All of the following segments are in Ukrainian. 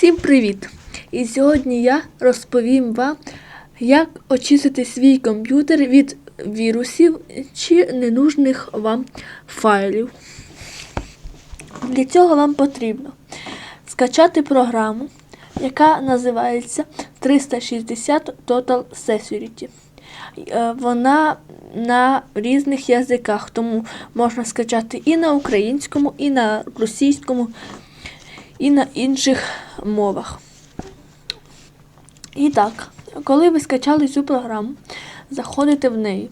Всім привіт! І сьогодні я розповім вам, як очистити свій комп'ютер від вірусів чи ненужних вам файлів. Для цього вам потрібно скачати програму, яка називається 360 Total Security. Е, Вона на різних язиках, тому можна скачати і на українському, і на російському, і на інших мовах. І так, коли ви скачали цю програму, заходите в неї.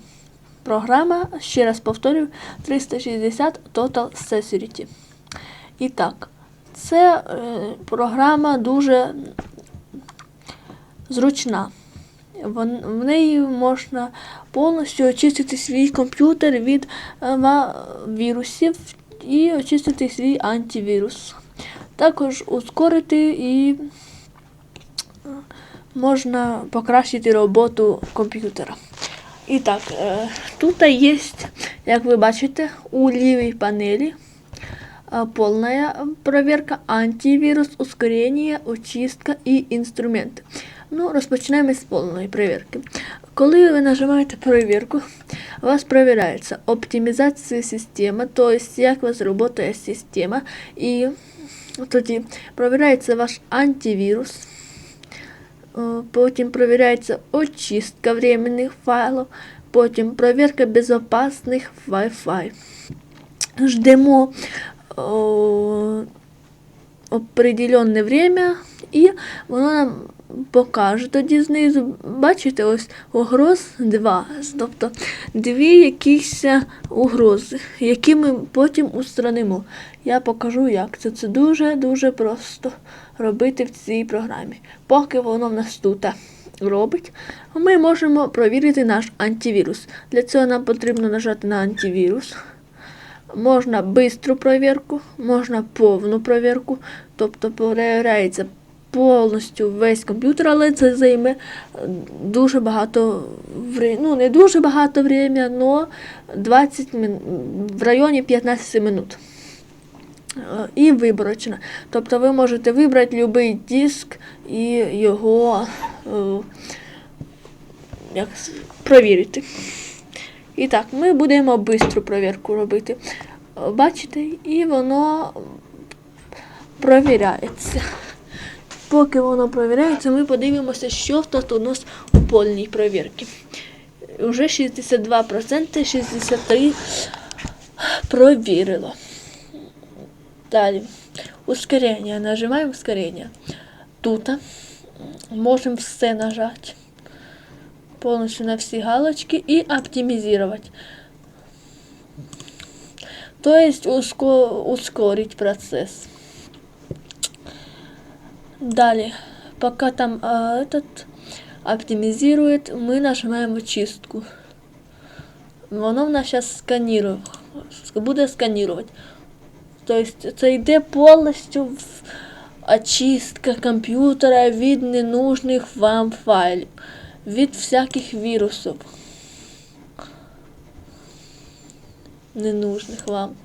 Програма, ще раз повторюю, 360 Total Security. І так, це е, програма дуже зручна. Вон- В неї можна повністю очистити свій комп'ютер від е, вірусів і очистити свій антивірус. Також ускорити і е, можна покращити роботу комп'ютера. І так, е, тут є, як ви бачите, у лівій панелі а, полная проверка, антивирус, ускорение, очистка і інструменти. Ну, розпочнемо з повної перевірки. Коли ви нажимаєте перевірку, у вас перевіряється оптимізація системи, тобто як у вас працює система, і тоді перевіряється ваш антивірус. Е, Потім перевіряється очистка временних файлів, потім перевірка безопасних Wi-Fi. Ждемо о, определенне время, і воно нам покаже тоді знизу. Бачите, ось угроз 2. Тобто дві якісь угрози, які ми потім устранимо. Я покажу, як це. Це дуже-дуже просто робити в цій програмі. Поки воно в нас тут робить, ми можемо провірити наш антивірус. Для цього нам потрібно нажати на антивірус. Можна бистру перевірку, можна повну перевірку, тобто перевіряється повністю весь комп'ютер, але це займе е, дуже багато ну не дуже багато времени, але 20 мин... в районі 15 минут. Е, І виборочна. Тобто ви можете вибрати будь-який диск і його е, як, провірити. І так, ми будемо швидку перевірку робити. Бачите, і воно провіряється. Поки воно провіряється, ми подивимося, що у нас у польній перевірці. Уже 62%, 63% провірило. Далі. Ускорення. Нажимаємо ускорення. Тут можемо все нажати. Повністю на всі галочки і оптимізувати. Тобто уско- ускорить процесс. Далее, пока там а, этот оптимизирует, мы нажимаем очистку. Воно в нас зараз сканірує, буде сканувати. Тобто це йде повністю очистка комп'ютера від ненужних вам файлів, від всяких вірусів. Ненужних вам.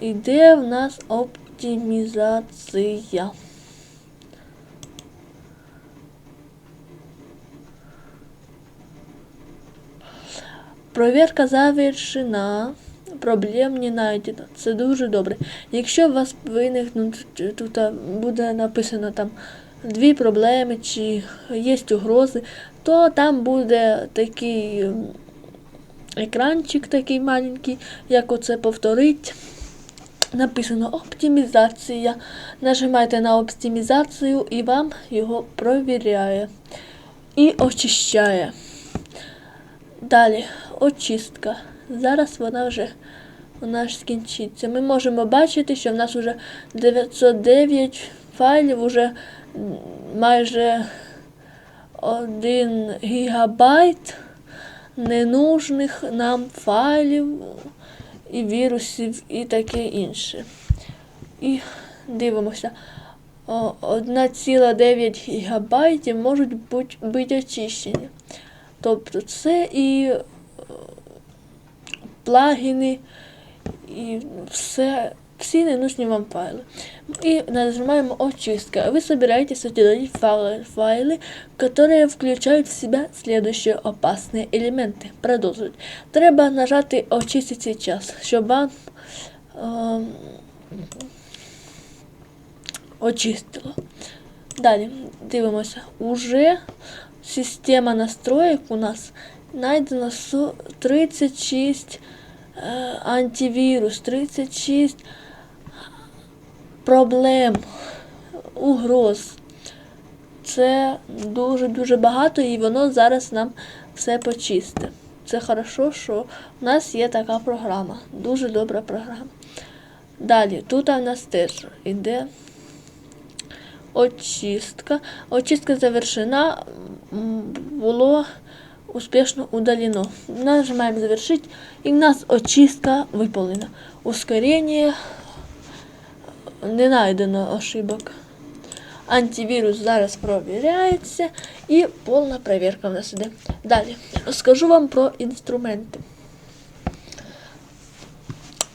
Іде в нас оптимізація. Провірка завершена. Проблем не знайдено. Це дуже добре. Якщо у вас виникнуть тут буде написано там дві проблеми чи є угрози, то там буде такий екранчик такий маленький, як оце повторить. Написано оптимізація. Нажимайте на оптимізацію і вам його провіряє і очищає. Далі очистка. Зараз вона вже вона ж скінчиться. Ми можемо бачити, що в нас вже 909 файлів, вже майже 1 гігабайт ненужних нам файлів і вірусів і таке інше. І дивимося. 1,9 гігабайтів можуть бути очищені. Тобто це і е, плагіни, і все всі ненужні вам файли. И нажимаем очистка. Вы собираетесь удалить файлы, файлы, которые включают в себя следующие опасные элементы. Продовжують. Треба нажати очистить сейчас, щоб вам ем, очистило. Далі дивимося. Уже система настроек у нас знайдено 36 е, антивірус, 36 проблем, угроз. Це дуже-дуже багато і воно зараз нам все почисте. Це хорошо, що в нас є така програма. Дуже добра програма. Далі, тут у нас теж іде очистка. Очистка завершена, було успішно удалено. Нажимаємо завершить і в нас очистка виповнена. Ускорення не знайдено ошибок. Антивірус зараз провіряється і повна перевірка в нас іде. Далі розкажу вам про інструменти.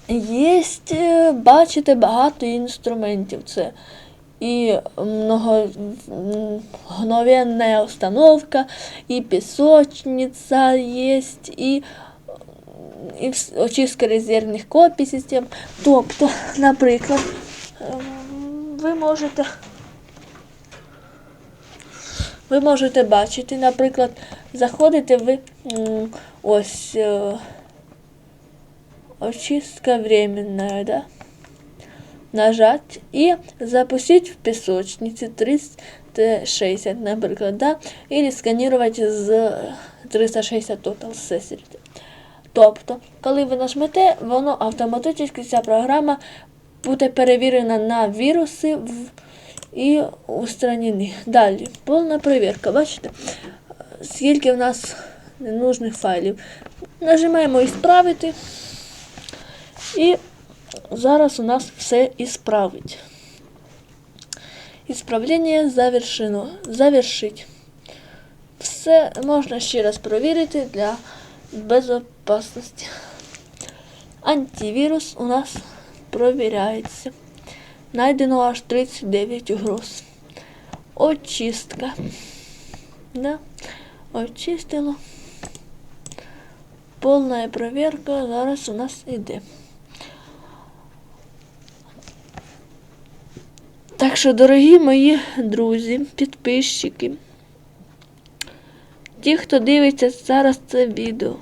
Є, е, бачите, багато інструментів. Це і многоновенная установка, і пісочниця є, і, і очистка резервних копій систем. Тобто, наприклад, ви можете. Ви можете бачити, наприклад, заходите ви ось е, очистка временная, да? Нажать і запустить в пісочниці 360, наприклад, да? Или сканувати з 360 Total Security. Тобто, коли ви нажмете, воно автоматично ця програма буде перевірена на віруси і устранені. Далі, повна перевірка. Бачите, скільки в нас ненужних файлів. Нажимаємо «Ісправити» і зараз у нас все ісправить. Ісправлення завершено. Завершить. Все можна ще раз провірити для безопасності. Антивірус у нас провіряється. Найдено аж 39 угроз. Очистка. Да. Очистило. Повна проверка зараз у нас іде. Так що, дорогі мої друзі, підписчики, ті, хто дивиться зараз це відео,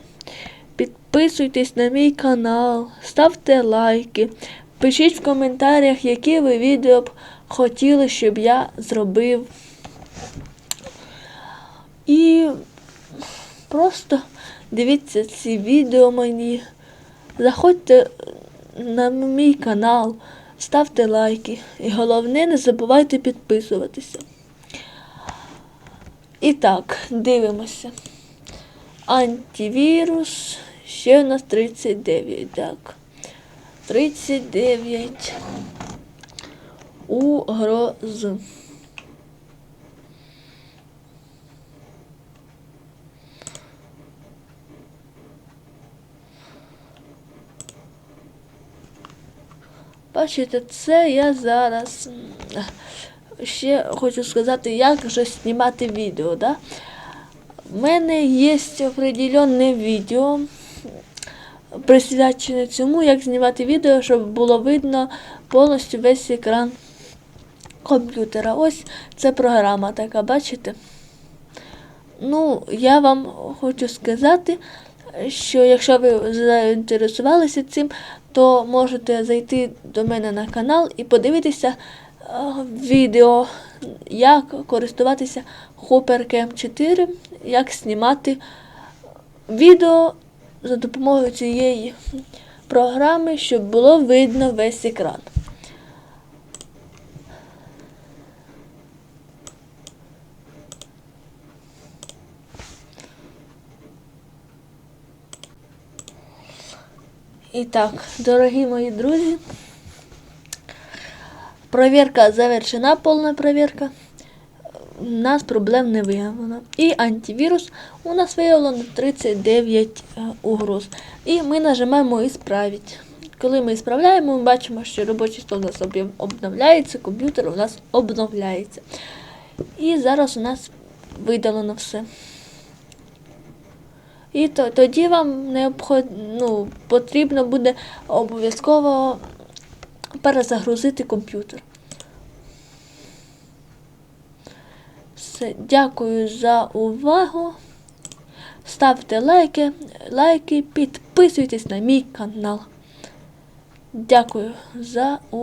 підписуйтесь на мій канал, ставте лайки, пишіть в коментарях, які ви відео б хотіли, щоб я зробив. І просто дивіться ці відео мені. Заходьте на мій канал, ставте лайки. І головне, не забувайте підписуватися. І так, дивимося. Антивірус. Ще у нас 39, так. 39 угроз. Бачите, це я зараз ще хочу сказати, як же знімати відео. Да? У мене є определенне відео, присвячене цьому, як знімати відео, щоб було видно повністю весь екран комп'ютера. Ось це програма така, бачите? Ну, я вам хочу сказати, що якщо ви заінтересувалися цим, то можете зайти до мене на канал і подивитися е, відео, як користуватися HooperCam 4, як знімати відео за допомогою цієї програми, щоб було видно весь екран. І так, дорогі мої друзі, провірка завершена, повна провірка. У нас проблем не виявлено. І антивірус у нас виявлено 39 е, угроз. І ми нажимаємо «Ісправить». коли ми справляємо, ми бачимо, що робочий стол у нас обновляється, комп'ютер у нас обновляється. І зараз у нас видалено все. І то, тоді вам необход, ну, потрібно буде обов'язково перезагрузити комп'ютер. Все, дякую за увагу. Ставте лайки, лайки, підписуйтесь на мій канал. Дякую за увагу.